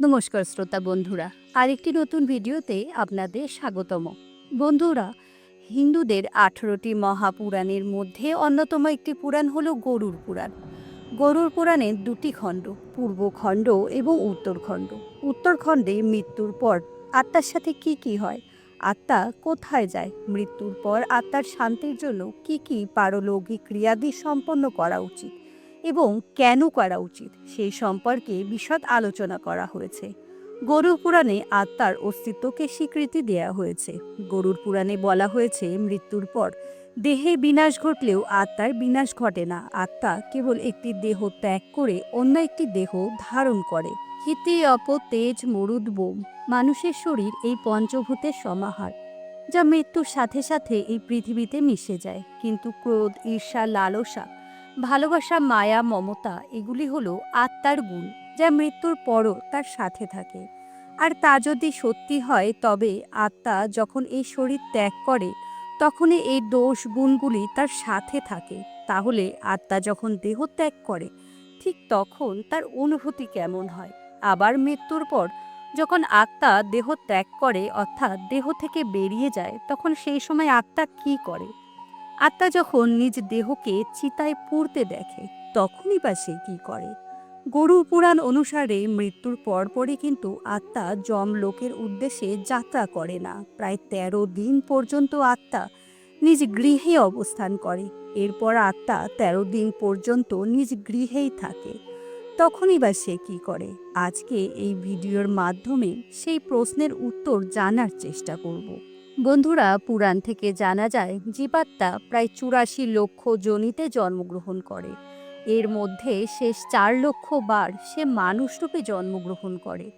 নমস্কার শ্রোতা বন্ধুরা, আরেকটি নতুন ভিডিওতে আপনাদের স্বাগতম। বন্ধুরা, হিন্দুদের আঠেরোটি মহাপুরাণের মধ্যে অন্যতম একটি পুরাণ হলো গরুর পুরাণ। গরুর পুরাণের দুটি খণ্ড পূর্বখণ্ড এবং উত্তরখণ্ড উত্তরখণ্ডে মৃত্যুর পর আত্মার সাথে কি কি হয়? আত্মা কোথায় যায়? মৃত্যুর পর আত্মার শান্তির জন্য কি কি পারলৌকিক ক্রিয়াদি সম্পন্ন করা উচিত? এবং কেন করা উচিত সেই সম্পর্কে বিশদ আলোচনা করা হয়েছে। গরুর পুরাণে আত্মার অস্তিত্বকে স্বীকৃতি দেয়া হয়েছে। গরুর পুরাণে বলা হয়েছে, মৃত্যুর পর দেহে বিনাশ ঘটলেও আত্মার বিনাশ ঘটে না। আত্মা কেবল একটি দেহ ত্যাগ করে অন্য একটি দেহ ধারণ করে। হিতি অপ তেজ মরুদ বোম। মানুষের শরীর এই পঞ্চভূতের সমাহার, যা মৃত্যুর সাথে সাথে এই পৃথিবীতে মিশে যায়। কিন্তু ক্রোধ, ঈর্ষা, লালসা ভালোবাসা, মায়া, মমতা এগুলি হলো আত্মার গুণ যা মৃত্যুর পরও তার সাথে থাকে। আর তা যদি সত্যি হয়, তবে আত্মা যখন এই শরীর ত্যাগ করে, তখনই এই দোষ গুণগুলি তার সাথে থাকে। তাহলে আত্মা যখন দেহ ত্যাগ করে, ঠিক তখন তার অনুভূতি কেমন হয়? আবার মৃত্যুর পর যখন আত্মা দেহ ত্যাগ করে, অর্থাৎ দেহ থেকে বেরিয়ে যায়, তখন সেই সময় আত্মা কি করে? আত্মা যখন নিজ দেহকে চিতায় পুড়তে দেখে, তখনই বা সে কি করে? গরু পুরাণ অনুসারে মৃত্যুর পরপরই কিন্তু আত্মা যম লোকের উদ্দেশ্যে যাত্রা করে না। প্রায় তেরো দিন পর্যন্ত আত্মা নিজ গৃহে অবস্থান করে। এরপর আত্মা তেরো দিন পর্যন্ত নিজ গৃহেই থাকে। তখনই বা সে কি করে? আজকে এই ভিডিওর মাধ্যমে সেই প্রশ্নের উত্তর জানার চেষ্টা করব। বন্ধুরা, পুরাণ থেকে জানা যায়, জীবাত্মা প্রায় চুরাশি লক্ষ জনিতে জন্মগ্রহণ করে। এর মধ্যে শেষ চার লক্ষ বার সে মানুষরূপে জন্মগ্রহণ করে।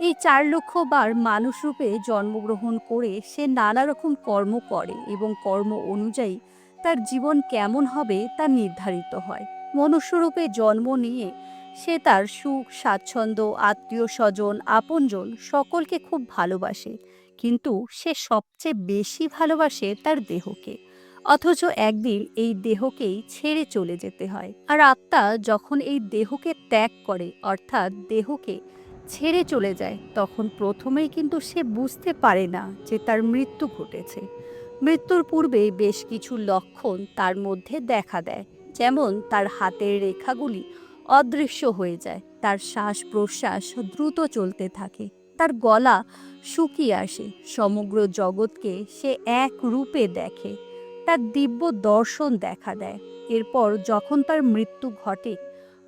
এই চার লক্ষ বার মানুষরূপে জন্মগ্রহণ করে সে নানা রকম কর্ম করে এবং কর্ম অনুযায়ী তার জীবন কেমন হবে তা নির্ধারিত হয়। মনুষ্যরূপে জন্ম নিয়ে সে তার সুখ, স্বাচ্ছন্দ্য, আত্মীয় স্বজন, আপনজন সকলকে খুব ভালোবাসে। কিন্তু সে সবচেয়ে বেশি ভালোবাসে তার দেহকে। অথচ একদিন এই দেহকেই ছেড়ে চলে যেতে হয়। আর আত্মা যখন এই দেহকে ত্যাগ করে, অর্থাৎ দেহকে ছেড়ে চলে যায়, তখন প্রথমেই কিন্তু সে বুঝতে পারে না যে তার মৃত্যু ঘটেছে। মৃত্যুর পূর্বে বেশ কিছু লক্ষণ তার মধ্যে দেখা দেয়। যেমন তার হাতের রেখাগুলি অদৃশ্য হয়ে যায়, তার শ্বাস প্রশ্বাস দ্রুত চলতে থাকে তার গলা শুকিয়ে আসে। সমগ্র জগৎকে সে এক রূপে দেখে। তার দিব্য দর্শন দেখা দেয়। এরপর যখন তার মৃত্যু ঘটে,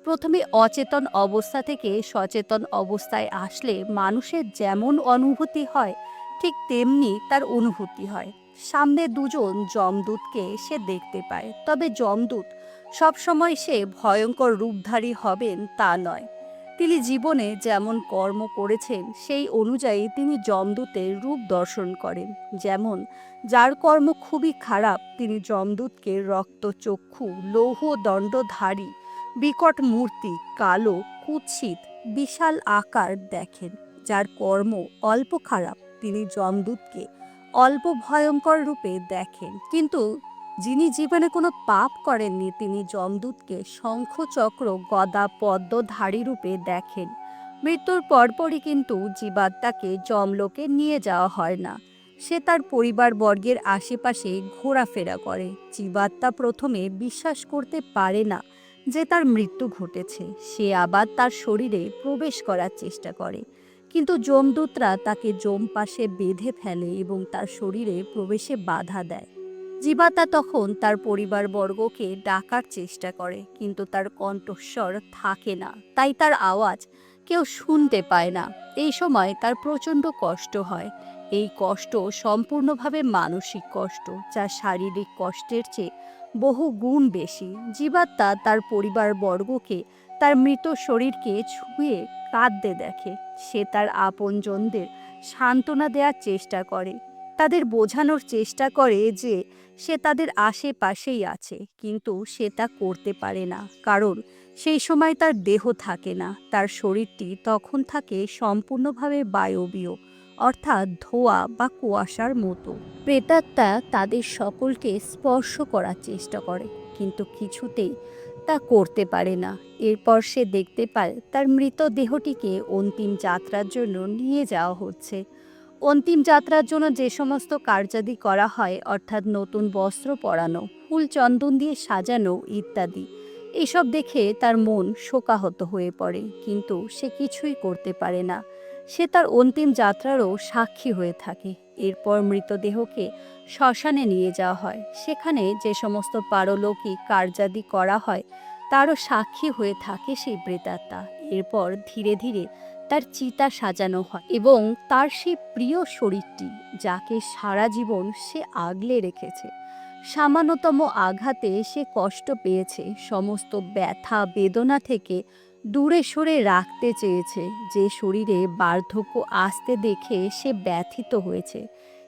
প্রথমে অচেতন অবস্থা থেকে সচেতন অবস্থায় আসলে মানুষের যেমন অনুভূতি হয়, ঠিক তেমনি তার অনুভূতি হয়। সামনে দুজন যমদূতকে সে দেখতে পায়। তবে যমদূত সবসময় সে ভয়ঙ্কর রূপধারী হবেন তা নয়। তিনি জীবনে যেমন কর্ম করেছেন, সেই অনুযায়ী তিনি যমদূতের রূপ দর্শন করেন। যেমন, যার কর্ম খুবই খারাপ, তিনি যমদূতকে রক্তচক্ষু লৌহ, দণ্ডধারী, বিকট মূর্তি, কালো, কুৎসিত, বিশাল আকার দেখেন। যার কর্ম অল্প খারাপ, তিনি যমদূতকে অল্প ভয়ঙ্কর রূপে দেখেন। কিন্তু যিনি জীবনে কোনো পাপ করেননি, তিনি যমদূতকে শঙ্খচক্র গদা পদ্মধারী রূপে দেখেন। মৃত্যুর পরপরই কিন্তু জীবাত্মাকে যমলোকে নিয়ে যাওয়া হয় না। সে তার পরিবারবর্গের আশেপাশে ঘোরাফেরা করে। জীবাত্মা প্রথমে বিশ্বাস করতে পারে না যে তার মৃত্যু ঘটেছে। সে আবার তার শরীরে প্রবেশ করার চেষ্টা করে। কিন্তু যমদূতরা তাকে যম পাশে বেঁধে ফেলে এবং তার শরীরে প্রবেশে বাধা দেয়। জীবাতা তখন তার পরিবারবর্গকে ডাকার চেষ্টা করে, কিন্তু তার কণ্ঠস্বর থাকে না, তাই তার আওয়াজ কেউ শুনতে পায় না। এই সময় তার প্রচণ্ড কষ্ট হয়। এই কষ্ট সম্পূর্ণভাবে মানসিক কষ্ট, যা শারীরিক কষ্টের চেয়ে বহু গুণ বেশি। জীবাত্মা তার পরিবারবর্গকে তার মৃত শরীরকে ছুঁয়ে কাঁদতে দেখে। সে তার আপনজনদের সান্ত্বনা দেওয়ার চেষ্টা করে। তাদের বোঝানোর চেষ্টা করে যে সে তাদের আশেপাশেই আছে, কিন্তু সে তা করতে পারে না। কারণ সেই সময় তার দেহ থাকে না, তার শরীরটি তখন থাকে সম্পূর্ণভাবে বায়বীয়, অর্থাৎ ধোয়া বা কুয়াশার মতো। প্রেতাত্মা তাদের সকলকে স্পর্শ করার চেষ্টা করে, কিন্তু কিছুতেই তা করতে পারে না। এরপর সে দেখতে পায় তার মৃত দেহটিকে অন্তিম যাত্রার জন্য নিয়ে যাওয়া হচ্ছে। অন্তিম যাত্রার জন্য যে সমস্ত কার্যাদি করা হয়, অর্থাৎ নতুন বস্ত্র পরানো, ফুল চন্দন দিয়ে সাজানো ইত্যাদি, এসব দেখে তার মন শোকাহত হয়ে পড়ে, কিন্তু সে কিছুই করতে পারে না। সে তার অন্তিম যাত্রারও সাক্ষী হয়ে থাকে। এরপর মৃতদেহকে শ্মশানে নিয়ে যাওয়া হয়। সেখানে যে সমস্ত পারলৌকিক কার্যাদি করা হয়, তারও সাক্ষী হয়ে থাকে সেই প্রেতাত্মা। এরপর ধীরে ধীরে তার চিতা সাজানো হয় এবং তার সেই প্রিয় শরীরটি, যাকে সারা জীবন সে আগলে রেখেছে। সামান্যতম আঘাতে সে কষ্ট পেয়েছে, সমস্ত ব্যথা বেদনা থেকে দূরে সরে রাখতে চেয়েছে, যে শরীরে বার্ধক্য আসতে দেখে সে ব্যথিত হয়েছে।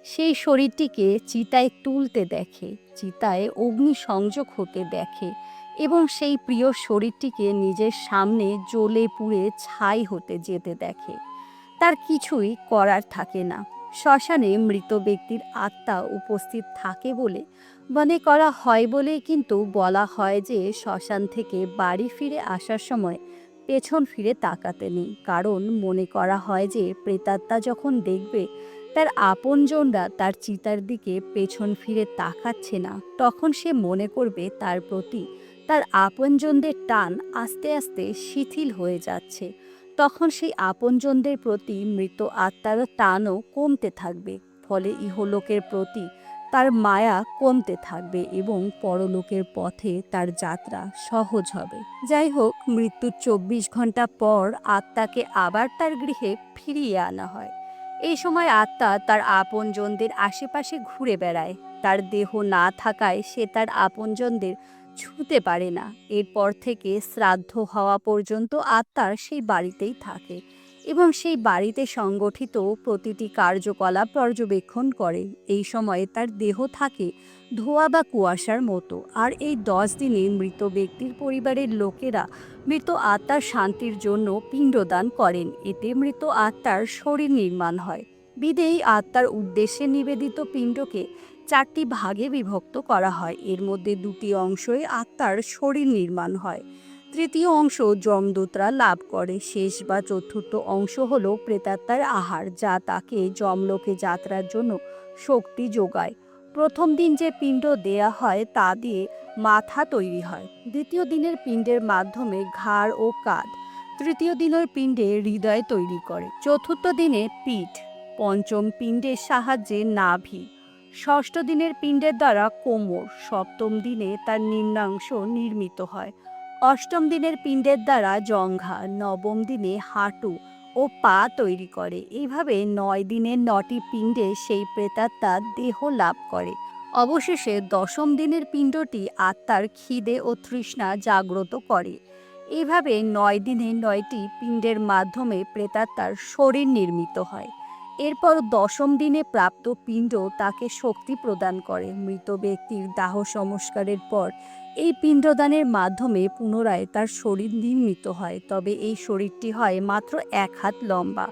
সেই শরীরটিকে চিতায় তুলতে দেখে, চিতায় অগ্নি সংযোগ হতে দেখে এবং সেই প্রিয় শরীরটিকে নিজের সামনে জ্বলে পুড়ে ছাই হতে যেতে দেখে। তার কিছুই করার থাকে না। শ্মশানে মৃত ব্যক্তির আত্মা উপস্থিত থাকে বলে মনে করা হয় বলেই কিন্তু বলা হয় যে শ্মশান থেকে বাড়ি ফিরে আসার সময় পেছন ফিরে তাকাতে নেই। কারণ মনে করা হয় যে প্রেতাত্মা যখন দেখবে তার আপনজনরা তার চিতার দিকে পেছন ফিরে তাকাচ্ছে না, তখন সে মনে করবে তার প্রতি তার আপনজনদের টান আস্তে আস্তে শিথিল হয়ে যাচ্ছে। তখন সেই আপনজনদের প্রতি মৃত আত্মার টানও কমতে থাকবে, ফলে ইহলোকের প্রতি তার মায়া কমতে থাকবে এবং পরলোকের পথে তার যাত্রা সহজ হবে। যাই হোক মৃত্যুর চব্বিশ ঘণ্টা পর আত্মাকে আবার তার গৃহে ফিরিয়ে আনা হয়। এই সময় আত্মা তার আপনজনদের আশেপাশে ঘুরে বেড়ায়। তার দেহ না থাকায় সে তার আপনজনদের ছুঁতে পারে না। এরপর থেকে শ্রাদ্ধ হওয়া পর্যন্ত আত্মার সেই বাড়িতেই থাকে এবং সেই বাড়িতে সংগঠিত প্রতিটি কার্যকলাপ পর্যবেক্ষণ করে। এই সময়ে তার দেহ থাকে ধোয়া বা কুয়াশার মতো। আর এই দশ দিনে মৃত ব্যক্তির পরিবারের লোকেরা মৃত আত্মার শান্তির জন্য পিণ্ডদান করেন। এতে মৃত আত্মার শরীর নির্মাণ হয়। বিদেয়ী আত্মার উদ্দেশ্যে নিবেদিত পিণ্ডকে চারটি ভাগে বিভক্ত করা হয়। এর মধ্যে দুটি অংশই আত্মার শরীর নির্মাণ হয়। তৃতীয় অংশ যমদূতরা লাভ করে। শেষ বা চতুর্থ অংশ হল প্রেতাত্মার আহার, যা তাকে যমলোকে যাত্রার জন্য শক্তি যোগায়। প্রথম দিন যে পিণ্ড দেয়া হয়, তা দিয়ে মাথা তৈরি হয়। দ্বিতীয় দিনের পিণ্ডের মাধ্যমে ঘাড় ও কাঁধ। তৃতীয় দিনের পিণ্ডে হৃদয় তৈরি করে। চতুর্থ দিনে পিঠ। পঞ্চম পিণ্ডের সাহায্যে নাভি। ষষ্ঠ দিনের পিণ্ডের দ্বারা কোমর, সপ্তম দিনে তার নিম্নাংশ নির্মিত হয়। অষ্টম দিনের পিণ্ডের দ্বারা জঙ্ঘা, নবম দিনে হাঁটু ও পা তৈরি করে। এইভাবে নয় দিনের নটি পিণ্ডে সেই প্রেতাত্মা দেহ লাভ করে। অবশেষে দশম দিনের পিণ্ডটি আত্মার খিদে ও তৃষ্ণা জাগ্রত করে। এইভাবে নয় দিনে নয়টি পিণ্ডের মাধ্যমে প্রেতাত্মার শরীর নির্মিত হয়। এরপর দশম দিনে প্রাপ্ত পিণ্ড তাকে শক্তি প্রদান করে। মৃত ব্যক্তির দাহ সংস্কারের পর এই পিণ্ডদানের মাধ্যমে পুনরায় তার শরীর নির্মিত হয়। তবে এই শরীরটি হয় মাত্র এক হাত লম্বা।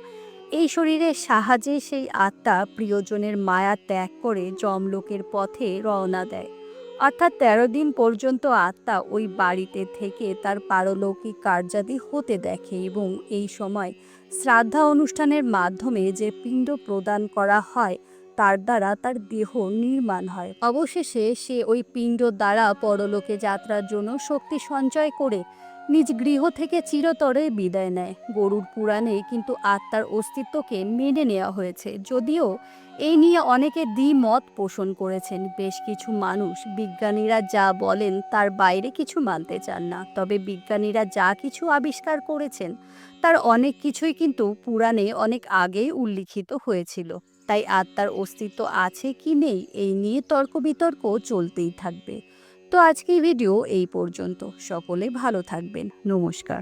এই শরীরের সাহায্যে সেই আত্মা প্রিয়জনের মায়া ত্যাগ করে যমলোকের পথে রওনা দেয়। অর্থাৎ তেরো দিন পর্যন্ত আত্মা ওই বাড়িতে থেকে তার পারলৌকিক কার্যাদি হতে দেখে এবং এই সময় শ্রাদ্ধা অনুষ্ঠানের মাধ্যমে যে পিণ্ড প্রদান করা হয়, তার দ্বারা তার দেহ নির্মাণ হয়। অবশেষে সে ওই পিণ্ড দ্বারা পরলোকে যাত্রার জন্য শক্তি সঞ্চয় করে নিজ গৃহ থেকে চিরতরে বিদায় নেয়। গরুর পুরাণে কিন্তু আত্মার অস্তিত্বকে মেনে নেওয়া হয়েছে। যদিও এই নিয়ে অনেকে দ্বিমত পোষণ করেছেন। বেশ কিছু মানুষ বিজ্ঞানীরা যা বলেন তার বাইরে কিছু মানতে চান না। তবে বিজ্ঞানীরা যা কিছু আবিষ্কার করেছেন, তার অনেক কিছুই কিন্তু পুরাণে অনেক আগেই উল্লিখিত হয়েছিল। তাই আত্মার অস্তিত্ব আছে কি নেই, এই নিয়ে তর্ক বিতর্ক চলতেই থাকবে। তো আজকে ভিডিও এই পর্যন্ত। সকলে ভালো থাকবেন। নমস্কার।